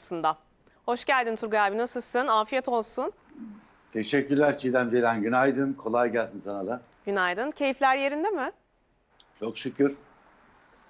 aslında. Hoş geldin Turgay abi nasılsın? Afiyet olsun. Teşekkürler Çiğdem Ceylan. Günaydın. Kolay gelsin sana da. Günaydın. Keyifler yerinde mi? Çok şükür.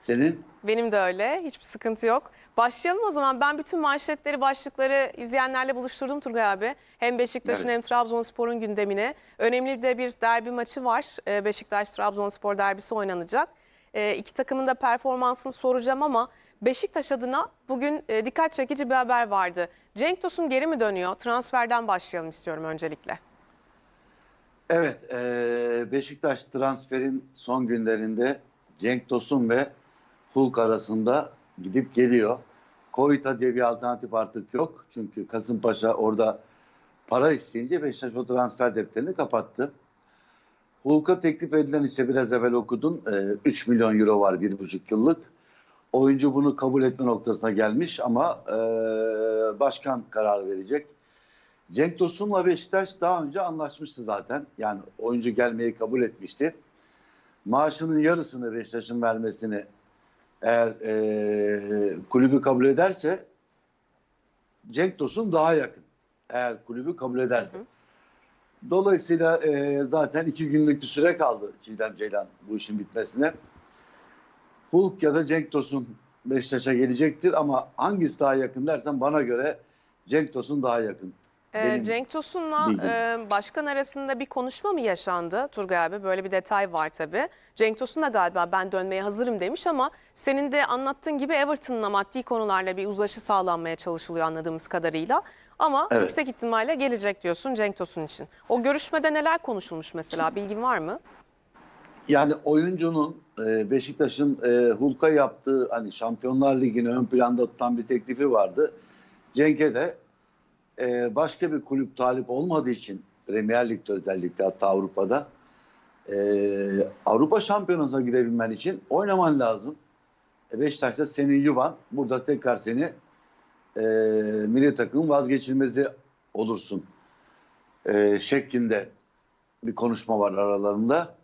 Senin? Benim de öyle. Hiçbir sıkıntı yok. Başlayalım o zaman. Ben bütün manşetleri, başlıkları izleyenlerle buluşturdum Turgay abi. Hem Beşiktaş'ın Evet. hem Trabzonspor'un gündemine. Önemli de bir derbi maçı var. Ee, Beşiktaş-Trabzonspor derbisi oynanacak. Ee, İki takımın da performansını soracağım ama Beşiktaş adına bugün e, dikkat çekici bir haber vardı. Cenk Tosun geri mi dönüyor? Transferden başlayalım istiyorum öncelikle. Evet. eee, Beşiktaş transferin son günlerinde Cenk Tosun ve Hulk arasında gidip geliyor. Koyta diye bir alternatif artık yok. Çünkü Kasımpaşa orada para isteyince Beşiktaş o transfer defterini kapattı. Hulk'a teklif edilen ise biraz evvel okudun. eee, 3 milyon euro var bir buçuk yıllık. Oyuncu bunu kabul etme noktasına gelmiş ama eee, başkan karar verecek. Cenk Tosun'la Beşiktaş daha önce anlaşmıştı zaten. Yani oyuncu gelmeyi kabul etmişti. Maaşının yarısını Beşiktaş'ın vermesini eğer eee, kulübü kabul ederse Cenk Tosun daha yakın. Eğer kulübü kabul ederse. Dolayısıyla eee, zaten iki günlük bir süre kaldı Çiğdem Ceylan bu işin bitmesine. Hulk ya da Cenk Tosun Beşiktaş'a gelecektir ama hangisi daha yakın dersen bana göre Cenk Tosun daha yakın. Ee, Benim Cenk Tosun'la bilgim. e, başkan arasında bir konuşma mı yaşandı Turgay abi? Böyle bir detay var tabii. Cenk Tosun da galiba ben dönmeye hazırım demiş ama senin de anlattığın gibi Everton'la maddi konularla bir uzlaşı sağlanmaya çalışılıyor anladığımız kadarıyla. Ama Evet. yüksek ihtimalle gelecek diyorsun Cenk Tosun için. O görüşmede neler konuşulmuş mesela bilgin var mı? Yani oyuncunun e, Beşiktaş'ın e, Hulk'a yaptığı hani Şampiyonlar Ligi'ni ön planda tutan bir teklifi vardı. Cenk'e de e, başka bir kulüp talip olmadığı için Premier Lig'de özellikle hatta Avrupa'da e, Avrupa Şampiyonası'na girebilmen için oynaman lazım. E, Beşiktaş'ta senin yuvan burada tekrar seni e, milli takımın vazgeçilmezi olursun e, şeklinde bir konuşma var aralarında.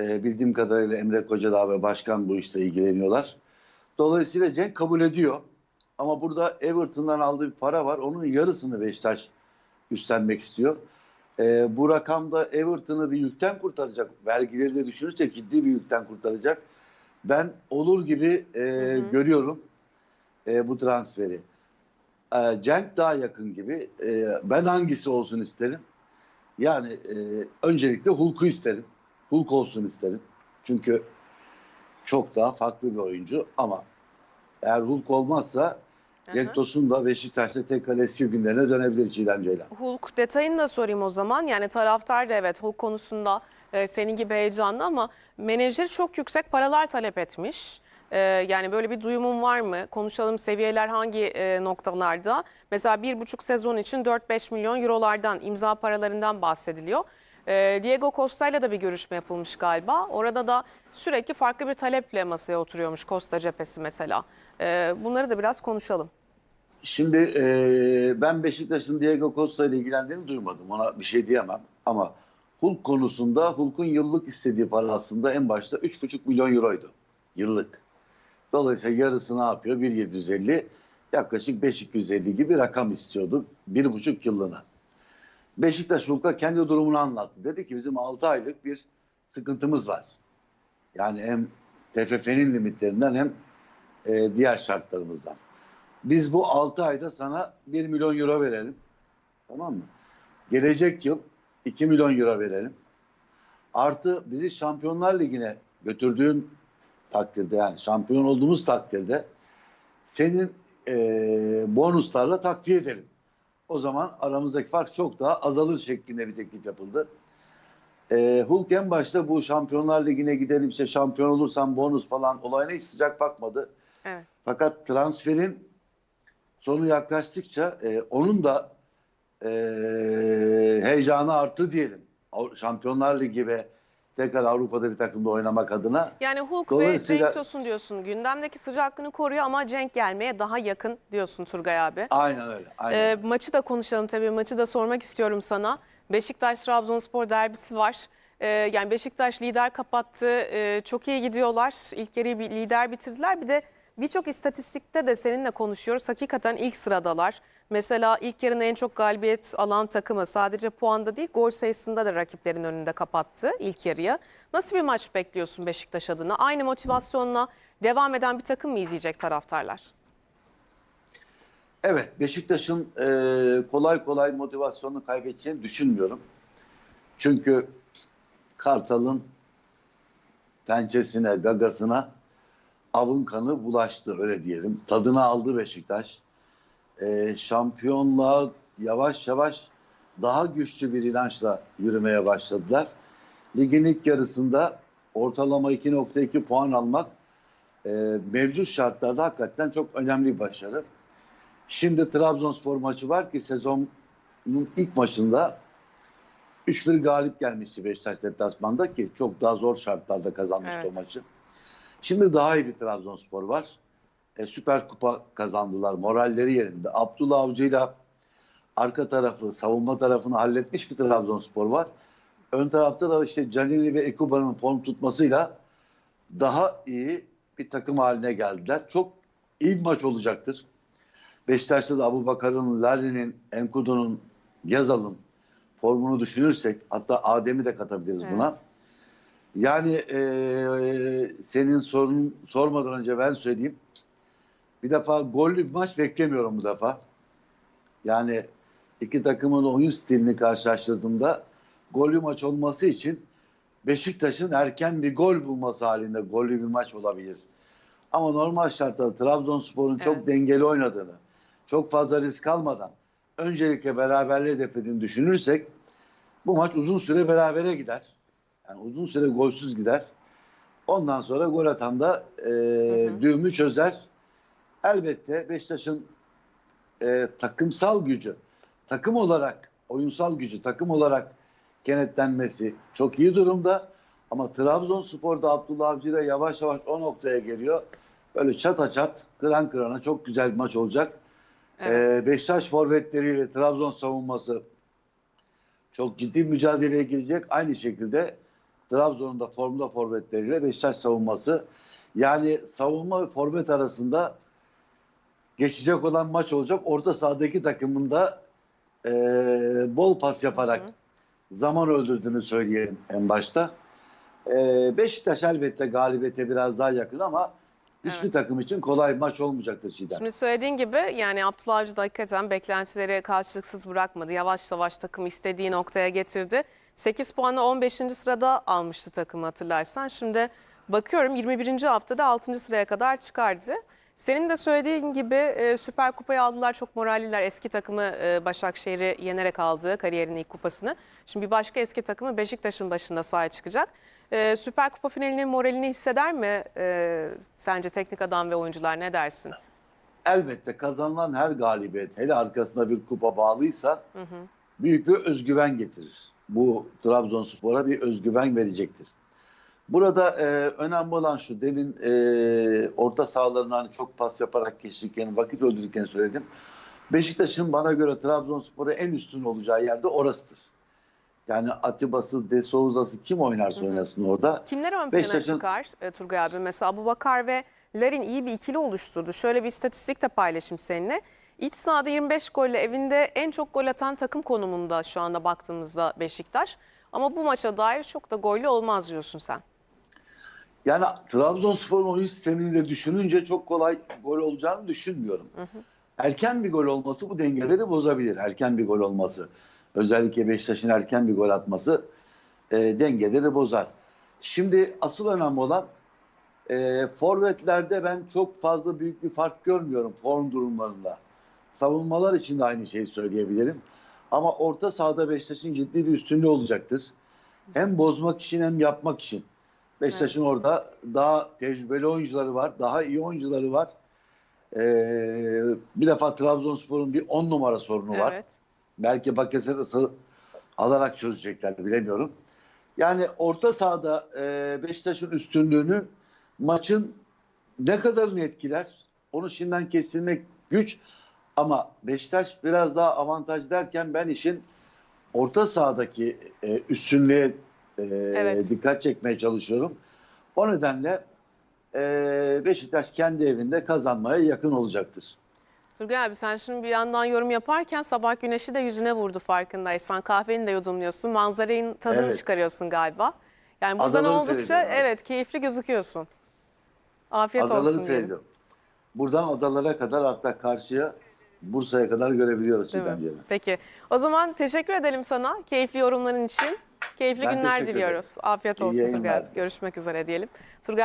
E, bildiğim kadarıyla Emre Kocadağ ve başkan bu işle ilgileniyorlar. Dolayısıyla Cenk kabul ediyor. Ama burada Everton'dan aldığı bir para var. Onun yarısını Beşiktaş üstlenmek istiyor. E, bu rakamda Everton'ı bir yükten kurtaracak. Vergileri de düşünürsek ciddi bir yükten kurtaracak. Ben olur gibi e, görüyorum e, bu transferi. E, Cenk daha yakın gibi. E, ben hangisi olsun isterim? Yani e, öncelikle Hulk'u isterim. Hulk olsun isterim. Çünkü çok daha farklı bir oyuncu ama eğer Hulk olmazsa Tosun da Beşiktaş'ta tekrar eski günlerine dönebilir Çiğdem Ceylan. Hulk detayını da sorayım o zaman. Yani taraftar da evet Hulk konusunda e, senin gibi heyecanlı ama menajeri çok yüksek paralar talep etmiş. E, yani böyle bir duyumun var mı? Konuşalım seviyeler hangi e, noktalarda? Mesela bir buçuk sezon için 4-5 milyon eurolardan imza paralarından bahsediliyor. E, Diego Costa ile de bir görüşme yapılmış galiba. Orada da sürekli farklı bir taleple masaya oturuyormuş Costa cephesi mesela. E, bunları da biraz konuşalım. Şimdi e, ben Beşiktaş'ın Diego Costa ile ilgilendiğini duymadım. Ona bir şey diyemem. Ama Hulk konusunda Hulk'un yıllık istediği para aslında en başta 3,5 milyon euroydu. Yıllık. Dolayısıyla yarısı ne yapıyor? 1.750 yaklaşık 5.250 gibi rakam istiyordu. Bir buçuk yıllığına. Beşiktaş Hulk'a kendi durumunu anlattı. Dedi ki bizim 6 aylık bir sıkıntımız var. Yani hem TFF'nin limitlerinden hem e, diğer şartlarımızdan. Biz bu 6 ayda sana 1 milyon euro verelim. Tamam mı? Gelecek yıl 2 milyon euro verelim. Artı bizi Şampiyonlar Ligi'ne götürdüğün takdirde yani şampiyon olduğumuz takdirde senin eee, bonuslarla takviye edelim. O zaman aramızdaki fark çok daha azalır şeklinde bir teklif yapıldı. Eee Hulk en başta bu Şampiyonlar Ligi'ne gidelim işte şampiyon olursam bonus falan olayına hiç sıcak bakmadı. Evet. Fakat transferin sonu yaklaştıkça e, onun da e, heyecanı arttı diyelim. Şampiyonlar Ligi ve tekrar Avrupa'da bir takımda oynamak adına. Yani Hulk ve Dolayısıyla- Cenk Tosun diyorsun. Gündemdeki sıcaklığını koruyor ama Cenk gelmeye daha yakın diyorsun Turgay abi. Aynen öyle. Aynen. Ee, maçı da konuşalım tabii. Maçı da sormak istiyorum sana. Beşiktaş-Trabzonspor derbisi var. Ee, yani Beşiktaş lider kapattı. Ee, çok iyi gidiyorlar. İlk yarıyı bir lider bitirdiler. Bir de birçok istatistikte de seninle konuşuyoruz. Hakikaten ilk sıradalar. Mesela ilk yarının en çok galibiyet alan takımı sadece puanda değil gol sayısında da rakiplerin önünde kapattı ilk yarıya. Nasıl bir maç bekliyorsun Beşiktaş adına? Aynı motivasyonla devam eden bir takım mı izleyecek taraftarlar? Evet, Beşiktaş'ın e, kolay kolay motivasyonunu kaybedeceğini düşünmüyorum. Çünkü Kartal'ın pençesine, gagasına avın kanı bulaştı öyle diyelim. Tadını aldı Beşiktaş. E, şampiyonluğa yavaş yavaş daha güçlü bir inançla yürümeye başladılar. Ligin ilk yarısında ortalama 2.2 puan almak e, mevcut şartlarda hakikaten çok önemli bir başarı. Şimdi Trabzonspor maçı var ki sezonun ilk maçında 3-1 galip gelmişti Beşiktaş deplasmanda ki çok daha zor şartlarda kazanmıştı Evet. o maçı. Şimdi daha iyi bir Trabzonspor var. E, Süper Kupa kazandılar. Moralleri yerinde. Abdullah Avcı'yla arka tarafı, savunma tarafını halletmiş bir Trabzonspor var. Ön tarafta da işte Canini ve Ekuba'nın form tutmasıyla daha iyi bir takım haline geldiler. Çok iyi bir maç olacaktır. Beşiktaş'ta da Abu Bakar'ın, Larin'in, Enkudu'nun, Yazal'ın formunu düşünürsek hatta Adem'i de katabiliriz buna. Evet. Yani eee, senin sorun sormadan önce ben söyleyeyim. Bir defa gollü bir maç beklemiyorum bu defa. Yani iki takımın oyun stilini karşılaştırdığımda gollü maç olması için Beşiktaş'ın erken bir gol bulması halinde gollü bir maç olabilir. Ama normal şartlarda Trabzonspor'un çok Evet. dengeli oynadığını, çok fazla risk almadan öncelikle beraberliği hedeflediğini düşünürsek bu maç uzun süre berabere gider. Yani uzun süre golsüz gider. Ondan sonra gol atan da e, hı. düğümü çözer. Elbette Beşiktaş'ın e, takımsal gücü, takım olarak, oyunsal gücü, takım olarak kenetlenmesi çok iyi durumda. Ama Trabzonspor'da Abdullah Avcı da yavaş yavaş o noktaya geliyor. Böyle çata çat, kıran kırana çok güzel bir maç olacak. Evet. Ee, Beşiktaş forvetleriyle Trabzon savunması çok ciddi mücadeleye girecek. Aynı şekilde Trabzon'un da formda forvetleriyle Beşiktaş savunması. Yani savunma ve forvet arasında geçecek olan maç olacak. Orta sahadaki takımın da e, bol pas yaparak Hı hı. zaman öldürdüğünü söyleyelim en başta. E, Beşiktaş elbette galibiyete biraz daha yakın ama hiçbir Evet. takım için kolay maç olmayacaktır Çiğdem. Şimdi söylediğin gibi yani Abdullah Avcı da hakikaten beklentileri karşılıksız bırakmadı. Yavaş yavaş takım istediği noktaya getirdi. 8 puanla 15. sırada almıştı takımı hatırlarsan. Şimdi bakıyorum 21. haftada 6. sıraya kadar çıkardı. Senin de söylediğin gibi e, Süper Kupayı aldılar. Çok moralliler. Eski takımı e, Başakşehir'i yenerek aldı kariyerin ilk kupasını. Şimdi bir başka eski takımı Beşiktaş'ın başında sahaya çıkacak. E, Süper Kupa finalinin moralini hisseder mi e, sence teknik adam ve oyuncular ne dersin? elbette kazanılan her galibiyet hele arkasında bir kupa bağlıysa büyük bir özgüven getirir. Bu Trabzonspor'a bir özgüven verecektir. Burada e, önemli olan şu demin e, orta sahalarını hani çok pas yaparak geçirken vakit öldürürken söyledim. Beşiktaş'ın bana göre Trabzonspor'a en üstün olacağı yerde orasıdır. Yani Atiba'sı, De Souza'sı kim oynarsa oynasın orada. Kimler ön plana çıkar e, Turgay abi? Mesela Abu Bakar ve Larin iyi bir ikili oluşturdu. Şöyle bir istatistik de paylaşayım seninle. İç sahada 25 golle evinde en çok gol atan takım konumunda şu anda baktığımızda Beşiktaş. Ama bu maça dair çok da gollü olmaz diyorsun sen. Yani Trabzonspor'un oyun sistemini de düşününce çok kolay gol olacağını düşünmüyorum. Erken bir gol olması bu dengeleri bozabilir. Erken bir gol olması. Özellikle Beşiktaş'ın erken bir gol atması e, dengeleri bozar. Şimdi asıl önemli olan e, forvetlerde ben çok fazla büyük bir fark görmüyorum form durumlarında. Savunmalar için de aynı şeyi söyleyebilirim. Ama orta sahada Beşiktaş'ın ciddi bir üstünlüğü olacaktır. Hem bozmak için hem yapmak için. Beşiktaş'ın orada daha tecrübeli oyuncuları var, daha iyi oyuncuları var. Ee, bir defa Trabzonspor'un bir 10 numara sorunu var. Evet. Belki Bakasetas'ı alarak çözecekler bilemiyorum. Yani orta sahada e, Beşiktaş'ın üstünlüğünü maçın ne kadarını etkiler onu şimdiden kesilmek güç. Ama Beşiktaş biraz daha avantaj derken ben işin orta sahadaki e, üstünlüğe e, Evet. dikkat çekmeye çalışıyorum. O nedenle e, Beşiktaş kendi evinde kazanmaya yakın olacaktır. Turgay abi sen şimdi bir yandan yorum yaparken sabah güneşi de yüzüne vurdu farkındaysan. Kahveni de yudumluyorsun. Manzaranın tadını Evet. çıkarıyorsun galiba. Yani buradan Adaları oldukça evet. keyifli gözüküyorsun. Afiyet Adaları olsun diyelim. seyrediyorum. Buradan adalara kadar hatta karşıya Bursa'ya kadar görebiliyoruz Değil mi? Çiğdem Ceylan. Peki. O zaman teşekkür edelim sana keyifli yorumların için. Keyifli Ben günler teşekkür diliyoruz. Afiyet İyi olsun Turgay yayınlar. abi. Görüşmek üzere diyelim. Turgay